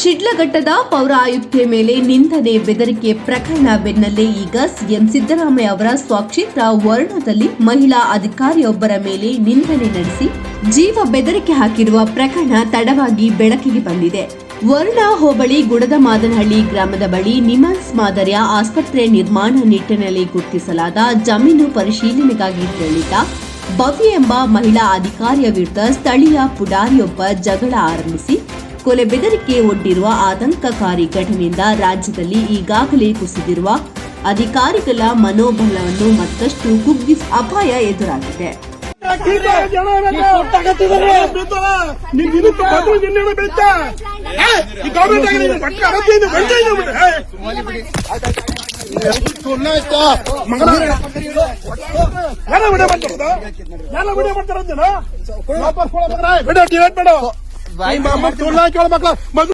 ಶಿಡ್ಲಘಟ್ಟದ ಪೌರಾಯುಕ್ತೆ ಮೇಲೆ ನಿಂದನೆ ಬೆದರಿಕೆ ಪ್ರಕರಣ ಬೆನ್ನಲ್ಲೇ ಈಗ ಸಿಎಂ ಸಿದ್ದರಾಮಯ್ಯ ಅವರ ಸ್ವಕ್ಷೇತ್ರ ವರ್ಣದಲ್ಲಿ ಮಹಿಳಾ ಅಧಿಕಾರಿಯೊಬ್ಬರ ಮೇಲೆ ನಿಂದನೆ ನಡೆಸಿ ಜೀವ ಬೆದರಿಕೆ ಹಾಕಿರುವ ಪ್ರಕರಣ ತಡವಾಗಿ ಬೆಳಕಿಗೆ ಬಂದಿದೆ. ವರ್ಣ ಹೋಬಳಿ ಗುಡದ ಮಾದನಹಳ್ಳಿ ಗ್ರಾಮದ ಬಳಿ ನಿಮನ್ಸ್ ಮಾದರಿಯ ಆಸ್ಪತ್ರೆ ನಿರ್ಮಾಣ ನಿಟ್ಟಿನಲ್ಲಿ ಗುರುತಿಸಲಾದ ಜಮೀನು ಪರಿಶೀಲನೆಗಾಗಿ ತೆರಳಿದ್ದ ಭವ್ಯ ಎಂಬ ಮಹಿಳಾ ಅಧಿಕಾರಿಯ ವಿರುದ್ಧ ಸ್ಥಳೀಯ ಪುಡಾರಿಯೊಬ್ಬ ಜಗಳ ಆರಂಭಿಸಿ ಕೊಲೆ ಬೆದರಿಕೆ ಒಡ್ಡಿರುವ ಆತಂಕಕಾರಿ ಘಟನೆಯಿಂದ ರಾಜ್ಯದಲ್ಲಿ ಈಗಾಗಲೇ ಕುಸಿದಿರುವ ಅಧಿಕಾರಿಗಳ ಮನೋಬಲವನ್ನು ಮತ್ತಷ್ಟು ಕುಗ್ಗಿಸ ಅಪಾಯ ಎದುರಾಗಿದೆ ಮಾಡ್ತಾರ ವಾಪಸ್ ಕೊಡ ಮಗನ ವಿಡಿಯೋ ಡಿಲೇಟ್ ಮಾಡು ನಿಮ್ಮ ಮಕ್ಕಳು ಕೇಳ ಮಕ್ಕಳ ಮಗು